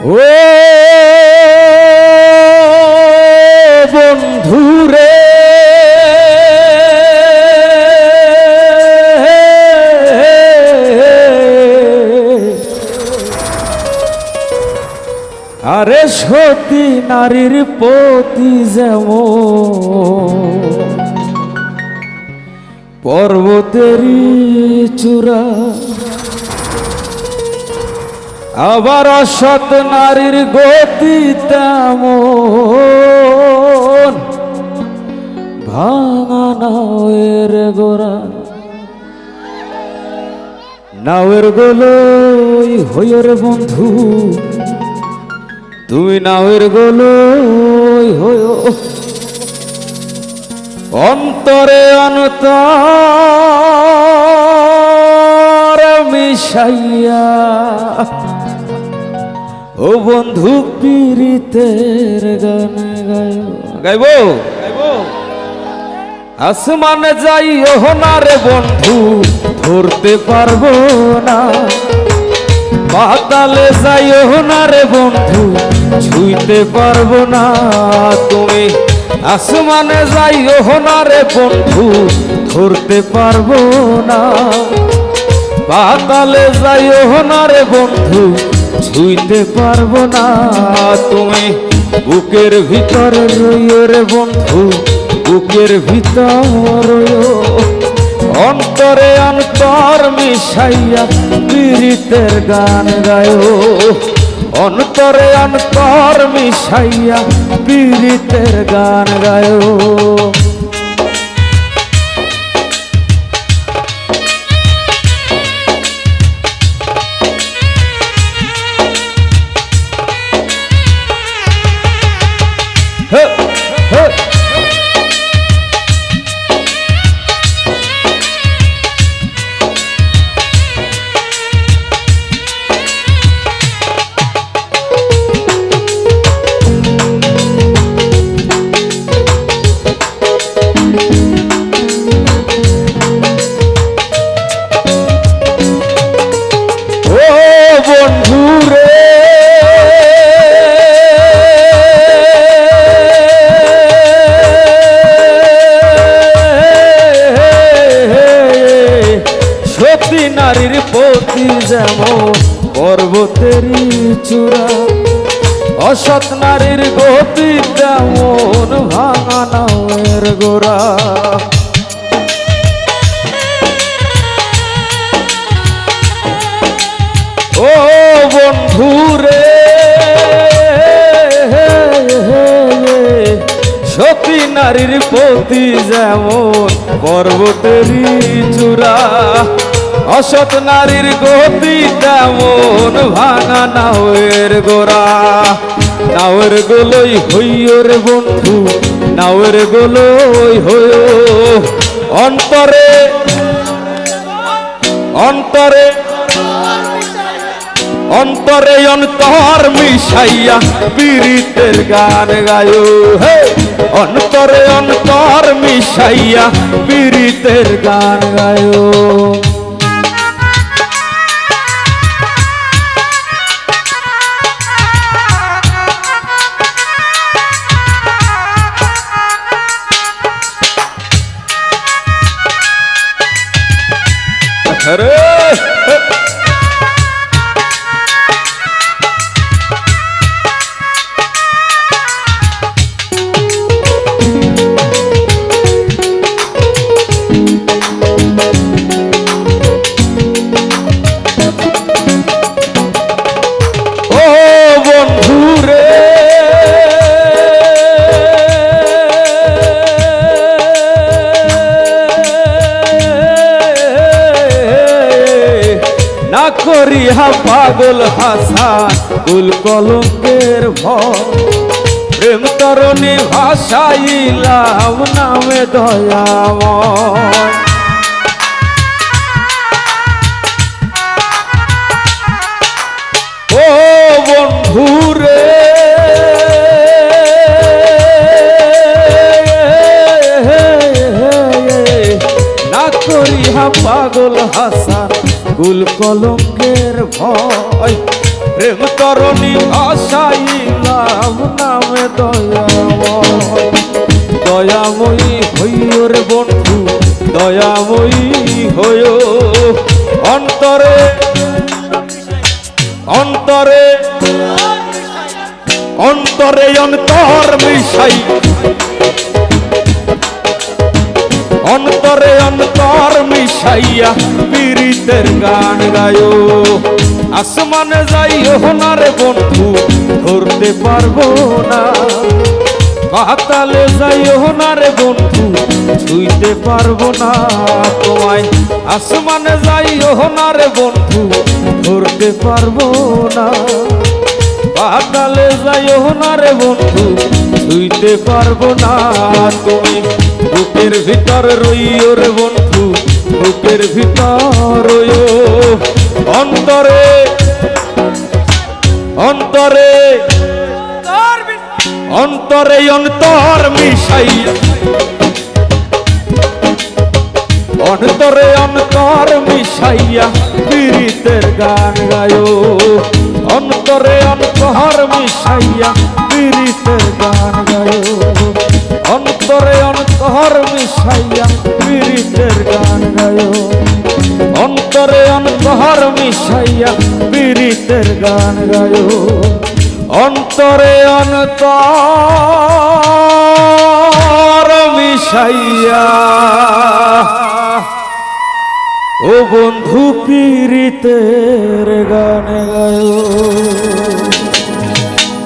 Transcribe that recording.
ও বন্ধুরে আরে সতী নারীর পতি যেমন পর্বতেরই চূড়া আবার অসৎ নারীর গতি তেমন। ভাঙা নাওয়ের গোড়া। নাওয়ের গোলই হইর বন্ধু। তুমি নাওয়ের গোলই হইয়। অন্তরে অন্তর মিশাইয়া ও বন্ধু পীড়িতের গান গাইব? গাইব। আসমানে যাই না রে বন্ধু ধরতে পারব না। পাতালে যাই না রে বন্ধু ছুঁইতে পারব না তুমি। আসমানে যাই না রে বন্ধু ধরতে পারব না। পাতালে যাই না রে বন্ধু ছুঁইতে পারব না। তুমি বুকের ভিতর রইও রে বন্ধু, বুকের ভিতর অন্তরে অন্তর মিশাইয়া পীড়িতের গান গায়ো। অন্তরে অন্তর মিশাইয়া পীড়িতের গান গায়ো। চূড়া। অসৎ নারীর গতি তেমন ভাঙা নাওয়ের গোড়া। ও বন্ধু রে সতী নারীর পতি যেমন পর্বতেরই চূড়া। অসৎ নারীর গতি তেমন ভাঙা নাওয়ের গোড়া। নাওয়ের গোলই হইও রে বন্ধু, নাওয়ের গোলই হইও অন্তরে অন্তরে অন্তরে অন্তর মিশাইয়া পীড়িতের গান গায়ো। হে, অন্তরে অন্তর মিশাইয়া পীড়িতের গান গায়ো। আরে না করিয়া পাগল হাসান কুল কলঙ্কের ভয় প্রেম তরণী ভাষাইলাম নামে দয়াময়। ও বন্ধু রে না করিয়া পাগল হাসান কুল কলঙ্কের ভয়। প্রেম তরণী আশাইলাম নামে দয়াময়। দয়াময়ী হইও রে বন্ধু, দয়াময়ী হইও অন্তরে অন্তরে অন্তরে অন্তর মিশাই। অন্তরে অন্তর মিশাইয়া পীড়িতের গান গায়ো। আসমানে যাইও না রে বন্ধু, ধরতে পারব না। পাতালে যাইও না রে বন্ধু, ছুঁইতে পারব না তোমায়। আসমানে যাইও না রে বন্ধু, ধরতে পারব না। পাতালে যাইও না রে বন্ধু, ছুঁইতে পারব না তুমি। বুকের ভিতর রইও রে বন্ধু বুকের ভিতর অন্তরে অন্তরে অন্তরে অন্তর মিশাইয়া। অন্তরে অন্তর মিশাইয়া পীড়িতের গান গায়ো। অন্তরে অন্তর মিশাইয়া পীড়িতের গান গায়ো। অন্তরে অন্তর মিশাইয়া মিশাইয়া পীড়িতের গান গায়। অন্তরে অন্তর মিশাইয়া। ও বন্ধু পীড়িতের গান গায়ো।